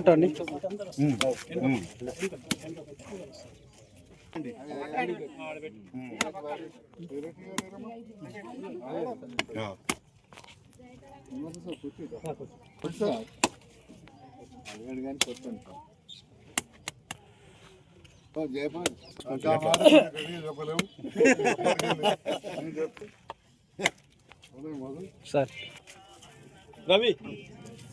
కొట్టండి సార్. రవి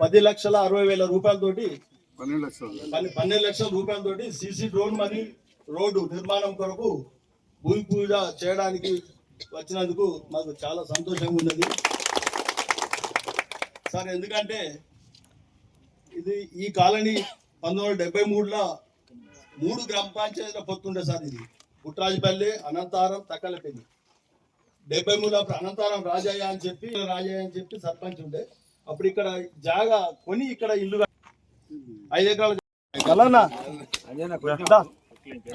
పది లక్షల అరవై వేల రూపాయలతోటి పన్నెండు లక్షలు. పన్నెండు లక్షల రూపాయలతోటి సీసీ డ్రోన్ మరి రోడ్డు నిర్మాణం కొరకు భూమి పూజ చేయడానికి వచ్చినందుకు మాకు చాలా సంతోషంగా ఉన్నది. సార్ ఎందుకంటే ఇది ఈ కాలనీ పంతొమ్మిది వందల డెబ్బై మూడులో మూడు గ్రామ పంచాయతీల పొత్తుండే సార్ ఇది. పుట్రాజపల్లి అనంతారం తక్కలపల్లి. డెబ్బై మూడు అప్పుడు అనంతారం రాజయ్య అని చెప్పి రాజయ్య అని చెప్పి సర్పంచ్ ఉండే. అప్పుడు ఇక్కడ జాగా కొని ఇక్కడ ఇల్లు ఐదు ఎకరాలు కలనా.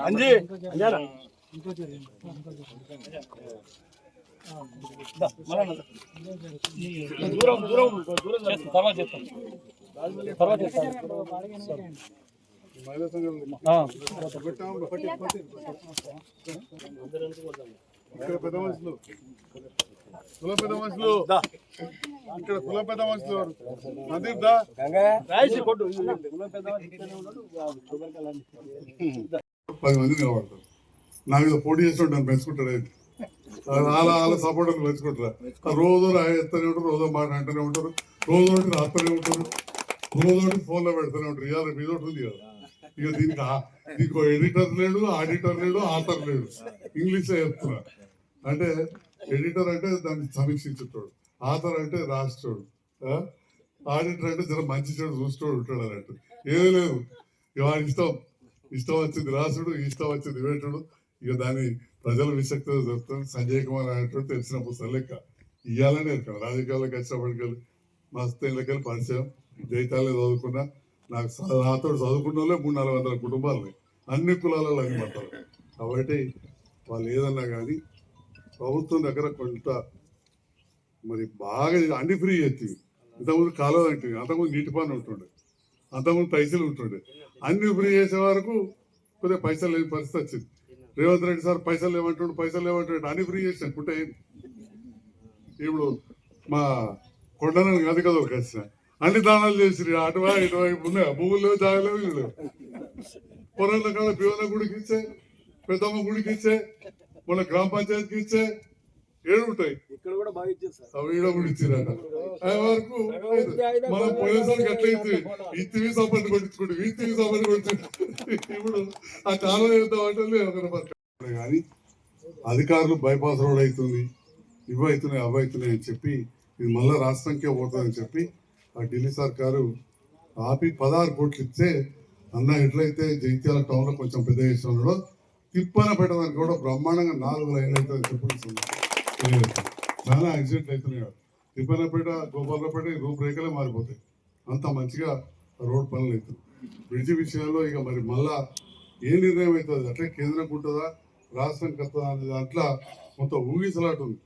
అంజీ. దూరం దూరం దూరం. తర్వాత తర్వాత మహిళా. ఇక్కడ పెద్ద మనుషులు. కుల పెద్ద మనుషులు. ఇక్కడ కుల పెద్ద మనుషులు దా. ఇక్కడనే ఉన్నాడు. పది మంది నిలబడతారు. నా మీద పోటీ చేసి నన్ను పెంచుకుంటాడు ఆయన. వాళ్ళ వాళ్ళ సపోర్టర్లు పెంచుకుంటారా. ఆ రోజు రాయిస్తూనే ఉంటారు రోజు మాట అంటూనే ఉంటారు రోజు రాస్తూనే ఉంటారు రోజు ఫోన్లో పెడుతూనే ఉంటారు. ఇవాళ మీద ఉంది కదా. ఇక దీనికి నీకు ఎడిటర్ లేడు ఆడిటర్ లేడు ఆథర్ లేడు. ఇంగ్లీషే చెప్తున్నా. అంటే ఎడిటర్ అంటే దాన్ని సమీక్షించుతాడు ఆథర్ అంటే రాస్తాడు ఆడిటర్ అంటే జర మంచి చెడు చూస్తాడు ఉంటాడు అన్నట్టు. ఏమీ లేదు. ఇక వాడి ఇష్టం. ఇష్టం వచ్చింది రాసుడు ఇష్టం వచ్చింది వేటుడు ఇక దాన్ని ప్రజల విశక్తి చెప్తాను. సంజయ్ కుమార్ అనేటువంటి తెలిసిన పుస్తకం లెక్క. ఇవ్వాలని ఇరకం రాజకీయాల్లోకి వచ్చినప్పటికెళ్ళి మస్తు ఇళ్ళకెళ్ళి పరిచయం. జైతాలే చదువుకున్నా. నాకు నాతో చదువుకున్న వాళ్ళే మూడు నాలుగు వందల కుటుంబాలు అన్ని కులాలలో అనిపడతారు కాబట్టి వాళ్ళు ఏదన్నా కానీ ప్రభుత్వం దగ్గర కొంత మరి బాగా అన్ని ఫ్రీ చేస్తుంది. ఇంతకుముందు కాలువ అంటే అంతకుముందు నీటి పని ఉంటుండే అంతకుముందు పైసలు ఉంటుండే. అన్ని ఫ్రీ చేసే వరకు కొద్దిగా పైసలు లేని పరిస్థితి వచ్చింది. రేవంత్ రెడ్డి సార్ పైసలు లేవంటుండు పైసలు లేవంటుండే అన్ని ఫ్రీ చేసాను కుంటే ఇప్పుడు మా కొండలను కాదు కదా ఒక అన్ని దానాలు చేసిరి అటువైపు ఇటువైపు ఉన్నాయి. భూములు జాగలేవు లేవు పొరంల కాడ పివన గుడికి ఇచ్చే పెద్దమ్మ గుడికి ఇచ్చే మన గ్రామ పంచాయతీకి ఇచ్చే ఏడు ఉంటాయి. ఇక్కడ కూడా ఇచ్చిరట వరకు మనం పోలీసులకు ఎట్లా ఇచ్చి ఇత్తివి సపోర్ట్ కొట్టించుకుంటు ఇత్తివి కొట్టించుకుంటు ఇప్పుడు ఆ కాలం చేద్దాం అంటే ఒకరి కానీ అధికారులు బైపాస్ రోడ్ అవుతుంది ఇవి అవుతున్నాయి అవి అవుతున్నాయి అని చెప్పి ఇది మళ్ళీ రాష్ట్రంకే పోతుందని చెప్పి ఢిల్లీ సర్కారు ఆపి పదహారు కోట్లు ఇస్తే అన్న ఎట్లయితే జైత్యాల టౌన్లో కొంచెం పెద్ద చేస్తున్నాడో తిప్పన పెట్టడానికి కూడా బ్రహ్మాండంగా నాలుగు లైన్లు అవుతుంది చెప్పి చాలా యాక్సిడెంట్లు అవుతున్నాయి తిప్పనపేట గోపాలపేట రూపురేఖలే మారిపోతాయి. అంత మంచిగా రోడ్ పనులు అవుతుంది బ్రిడ్జి విషయంలో ఇక మరి మళ్ళా ఏ నిర్ణయం అవుతుంది అట్లే కేంద్రం ఉంటుందా రాష్ట్రం కత్తదా అనే దాంట్లో కొంత ఊగిసలాట ఉంది.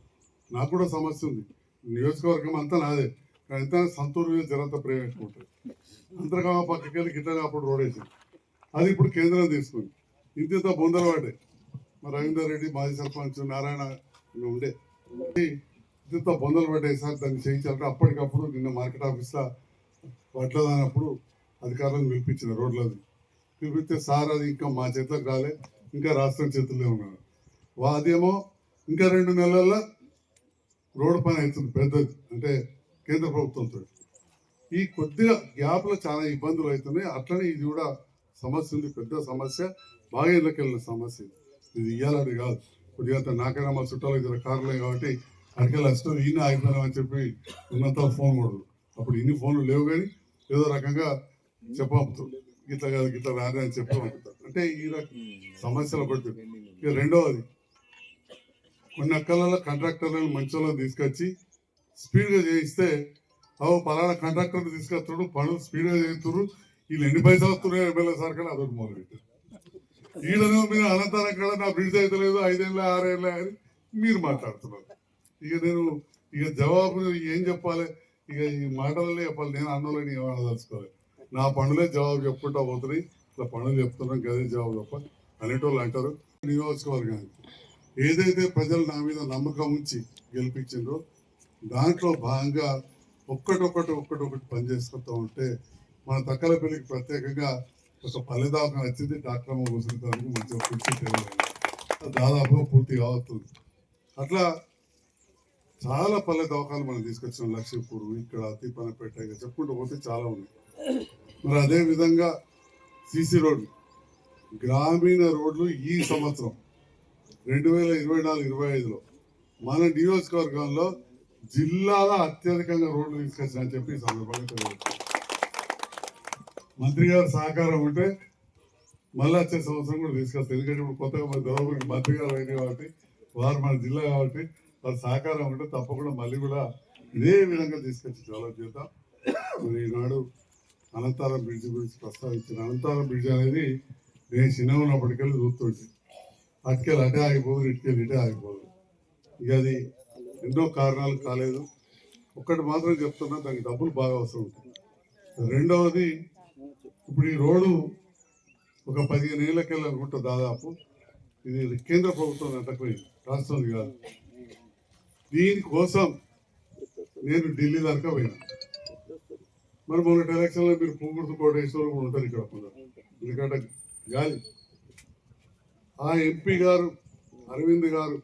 నాకు కూడా సమస్య ఉంది. నియోజకవర్గం అంతా నాదే. ఎంత సంతూరు మీద జరంత ప్రేమ అంతర్గామ పక్కకి వెళ్ళి గిట్ల అప్పుడు రోడ్ వేసింది. అది ఇప్పుడు కేంద్రం తీసుకుంది. ఇంత ఇంత బొందలు మరి రవీందర్ రెడ్డి మాజీ సర్పంచ్ నారాయణ ఉండే. ఇంత బొందలు పడ్డాయి సార్ దాన్ని చేయించాలంటే అప్పటికప్పుడు నిన్న మార్కెట్ ఆఫీస్లో పట్లదన్నప్పుడు అధికారులను పిలిపించిన రోడ్లది. పిలిపిస్తే సార్ అది ఇంకా మా చేతిలోకి రాలే ఇంకా రాష్ట్రం చేతుల్లో ఉన్నారు వాదేమో ఇంకా రెండు నెలల్లో రోడ్డు పని అవుతుంది పెద్దది. అంటే కేంద్ర ప్రభుత్వంతో ఈ కొద్దిగా గ్యాప్లో చాలా ఇబ్బందులు అవుతున్నాయి. అట్లనే ఇది కూడా సమస్య ఉంది. పెద్ద సమస్య. బాగా ఇళ్ళకెళ్ళిన సమస్య ఇది. ఇయ్యాలని కాదు. కొద్దిగా అంత నాకైనా మా చుట్టాలు ఇద్దరు కారులే కాబట్టి అడికెళ్ళి వస్తుంది ఈయన ఆగిపోయినా అని చెప్పి ఉన్నంత ఫోన్ కూడా అప్పుడు ఇన్ని ఫోన్లు లేవు కానీ ఏదో రకంగా చెప్పంపుతుంది ఇట్లా కాదు ఇట్లా రాదు అని చెప్పి అంటే ఈ రకం సమస్యలు పడుతుంది ఇక రెండవది కొన్ని అక్కలలో కాంట్రాక్టర్లను మంచి తీసుకొచ్చి స్పీడ్గా చేయిస్తే అవు పలానా కంట్రాక్టర్ని తీసుకొస్తాడు పనులు స్పీడ్గా చేస్తున్నారు వీళ్ళు ఎన్ని పైసలు వస్తున్నాయో ఎమ్మెల్యే సార్ కానీ అదొకటి మొదలు పెట్టారు మీరు అనంతరం కూడా నా బ్రిడ్జ్ అయితే లేదు ఐదేళ్ళ ఆరేళ్ళ అని మీరు మాట్లాడుతున్నారు. ఇక నేను ఇక జవాబు ఏం చెప్పాలి? ఇక ఈ మాటలనే చెప్పాలి నేను అన్నోళ్ళని ఏమైనా తెలుసుకోవాలి నా పనులే జవాబు చెప్పుకుంటా పోతున్నాయి ఇట్లా పనులు చెప్తున్నాం గదే జవాబు తప్ప అనేటోళ్ళు అంటారు. నియోజకవర్గానికి ఏదైతే ప్రజలు నా మీద నమ్మకం ఉంచి గెలిపించిండ్రో దాంట్లో భాగంగా ఒక్కటొక్కటి ఒక్కటొక్కటి పని చేసుకుంటూ ఉంటే మన తక్కల పెళ్ళికి ప్రత్యేకంగా ఒక పల్లె వచ్చింది. డాక్టర్ అమ్మ కూర్చుంటానికి మంచిగా పూర్తి దాదాపుగా పూర్తి కావస్తుంది అట్లా చాలా పల్లె దవకాలు మనం తీసుకొచ్చాం లక్ష్మీపూర్ ఇక్కడ అతిపనపేట ఇక చెప్పుకుంటూ పోతే చాలా ఉన్నాయి. మరి అదే విధంగా సిసి రోడ్లు గ్రామీణ రోడ్లు ఈ సంవత్సరం రెండు వేల ఇరవై నాలుగు ఇరవై ఐదులో మన నియోజకవర్గంలో జిల్లాలో అత్యధికంగా రోడ్లు తీసుకొచ్చిన చెప్పి ఈ సందర్భంగా మంత్రి గారు సహకారం ఉంటే మళ్ళీ వచ్చే సంవత్సరం కూడా తీసుకొస్తారు. ఎందుకంటే ఇప్పుడు కొత్తగా మన ధర్మపురికి మంత్రి గారు అయింది కాబట్టి వారు మన జిల్లా కాబట్టి వారి సహకారం ఉంటే తప్పకుండా మళ్ళీ కూడా ఇదే విధంగా తీసుకొచ్చి డెవలప్ చేద్దాం. మరి ఈనాడు అనంతారం బ్రిడ్జ్ గురించి ప్రస్తావించిన అనంతారం బ్రిడ్జ్ అనేది నేను చిన్న ఉన్నప్పటికెళ్ళి చూస్తుంటే అటుకెళ్ళి అటే ఆగిపోదు ఇటుకెళ్ళి ఇటే ఆగిపోదు. ఇక అది ఎన్నో కారణాలు కాలేదు. ఒక్కటి మాత్రం చెప్తున్నా దానికి డబ్బులు బాగా అవసరం ఉంటాయి రెండవది ఇప్పుడు ఈ రోడ్డు ఒక పదిహేను ఏళ్ళకెళ్ళి అనుకుంటా దాదాపు ఇది కేంద్ర ప్రభుత్వం నట్టకపోయింది రాష్ట్రం కాదు. దీనికోసం నేను ఢిల్లీ దాకా పోయినా. మరి మొన్నటి ఎలక్షన్లో మీరు పూగుర్తు కోటేశ్వరం కూడా ఉంటారు ఇక్కడ ఎందుకంటే గాలి. ఆ ఎంపీ గారు అరవింద్ గారు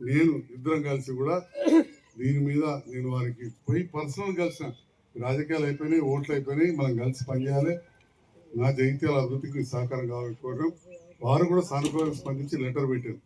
నేను ఇద్దరం కలిసి కూడా దీని మీద నేను వారికి పోయి పర్సనల్ కలిసిన. రాజకీయాలు అయిపోయినాయి ఓట్లు అయిపోయినాయి మనం కలిసి పనిచేయాలి. నా జైత్యాల అభివృద్ధికి సహకారం కావాలనుకోవడం వారు కూడా సానుకూలంగా స్పందించి లెటర్ పెట్టారు.